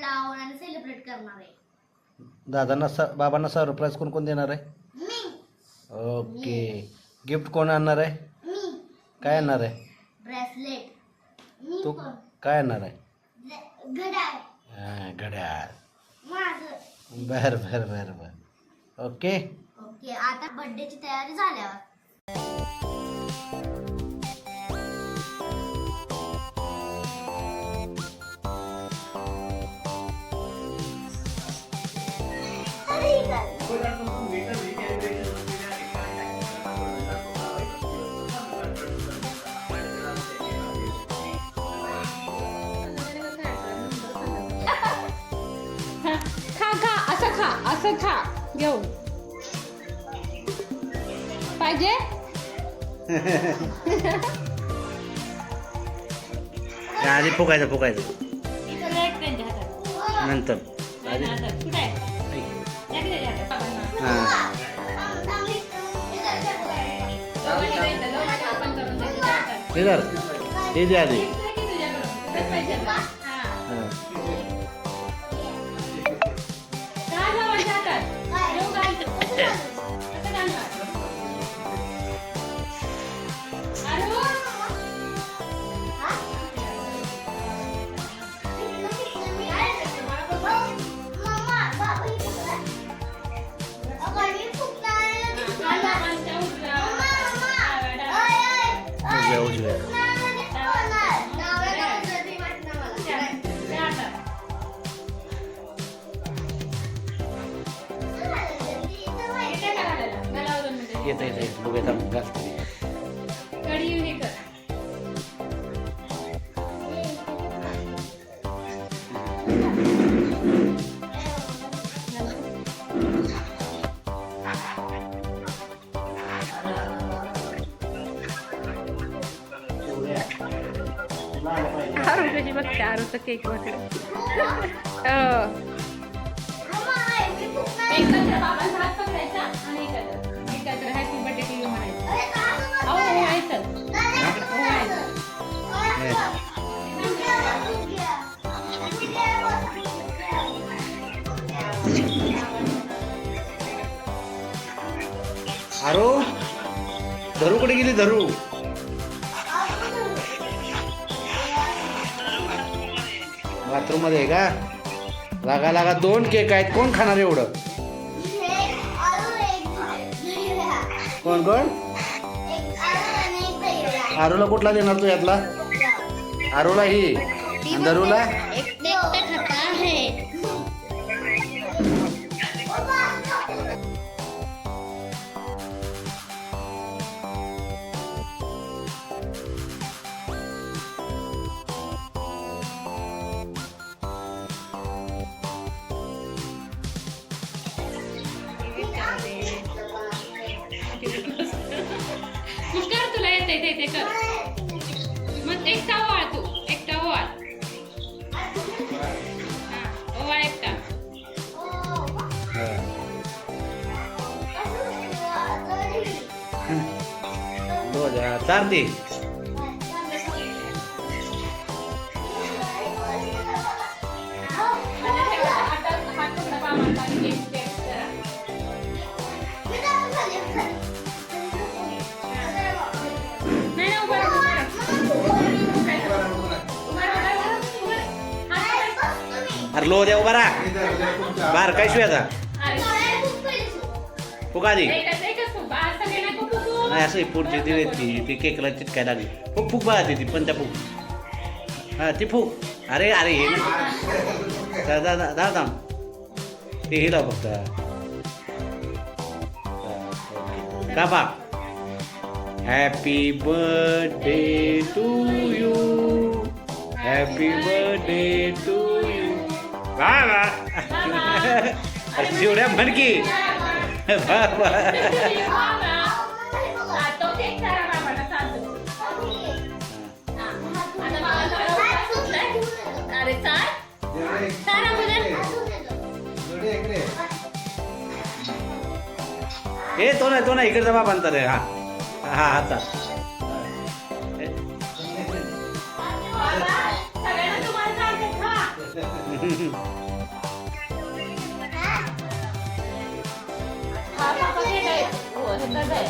लावून सेलिब्रेट करणार आहे. दादांना स बाबांना सरप्राईज कोण कोण देणार आहे? मी. ओके गिफ्ट कोण आणणार आहे? मी. काय आणणार आहे? ब्रेसलेट मी तू पण. काय आणणार आहे? घड्याळ. हा, घड्याळ. माझं. बर बर बर बर. ओके ओके आता बर्थडेची तयारी झाल्यावर. असं खा. घेऊन पाहिजे? आधी फुकायचं फुकायचं. नंतर. आधी. कुठे आहे? द्या की डाव्या. उजव्या उजव्या त्या हातात. येते का घालायला? घालावं दोन मिनिटं. येतं येतं येतं बघूया थांब घाल कढी हे कर. आरू कशी यू म्हणायचं अहो व्हायचं आरो धरू कुठे गेली धरू? बाथरूममध्ये आहे का? लागा लागा दोन केक आहेत. कोण खाणार एवढं? कोण कोण? आरूला कुठला देणार तू यातला? आरूला ही. दरूला? येते ते ते कर. मग एकटा ओवाळ तू एकटा ओवाळ. हा, ओवाळ एकटा. हा. हो जा, चार दे. लो द्या उभा बार काय शिवायचा फुका आधी. नाही असं पुढची ती ती ती केकला चिटकाय लागली. फुक फुक बघा ती पण त्या फुक हा ती फुक अरे अरे हे दादा दा ते हे लाव फक्त. का बा? Happy birthday to you happy birthday to वा वा अरे शिवड्या म्हण की. वा वा आता. ए तो नाही तो नाही. इकडे बाबा अंतर आहे हा. हा हा चाल बाबा, सगळ्यांना तुम्हाला चालते खा हा, पप्पा गेलाय. हो, हे काय बाय?